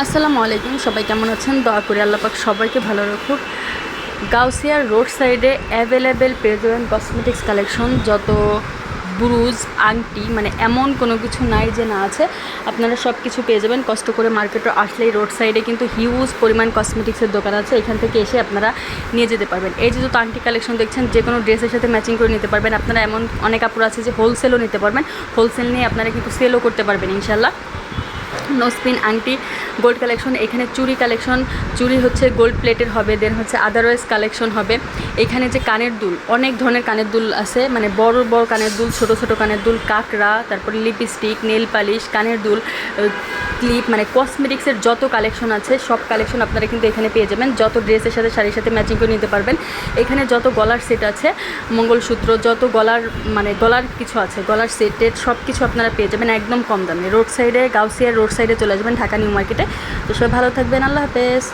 আসসালামু আলাইকুম, সবাই কেমন আছেন? দয়া করে আল্লাপাক সবাইকে ভালো রাখুক। গাউসিয়ার রোড সাইডে অ্যাভেলেবেল যাবেন কসমেটিক্স কালেকশন যত ব্রুজ আংটি মানে এমন কোনো কিছু নাই যে না আছে, আপনারা সব কিছু পেয়ে যাবেন। কষ্ট করে মার্কেটে আসলেই রোড সাইডে কিন্তু হিউজ পরিমাণ কসমেটিক্সের দোকান আছে। এখান থেকে এসে আপনারা নিয়ে যেতে পারবেন। এই যে যত আংটি কালেকশন দেখছেন, যে কোনো ড্রেসের সাথে ম্যাচিং করে নিতে পারবেন। আপনারা এমন অনেক কাপড় আছে যে হোলসেলও নিতে পারবেন। হোলসেল নিয়ে আপনারা কিন্তু সেলও করতে পারবেন ইনশাল্লাহ নোসপিন আংটি, গোল্ড কালেকশন, এখানে চুরি কালেকশন চুরি হচ্ছে গোল্ড প্লেটের হবে, দেন হচ্ছে আদারওয়াইজ কালেকশন হবে। এখানে যে কানের দুল, অনেক ধরনের কানের দুল আছে মানে বড় বড় কানের দুল, ছোট ছোট কানের দুল, কাকড়া, তারপরে লিপস্টিক, নেল পালিশ, কানের দুল ক্লিপ মানে কসমেটিক্সের যত কালেকশন আছে, সব কালেকশন আপনারা কিন্তু এখানে পেয়ে যাবেন। যত ড্রেসের সাথে শাড়ির সাথে ম্যাচিং করে নিতে পারবেন। এখানে যত গলার সেট আছে, মঙ্গলসূত্র, যত গলার মানে গলার কিছু আছে, গলার সেটের সব কিছু আপনারা পেয়ে যাবেন একদম কম দামে। রোড সাইডে গাউসিয়ার রোড সাইডে চলে আসবেন ঢাকা নিউ মার্কেটে। তো সবাই ভালো থাকবেন আল্লাহ হাফেজ।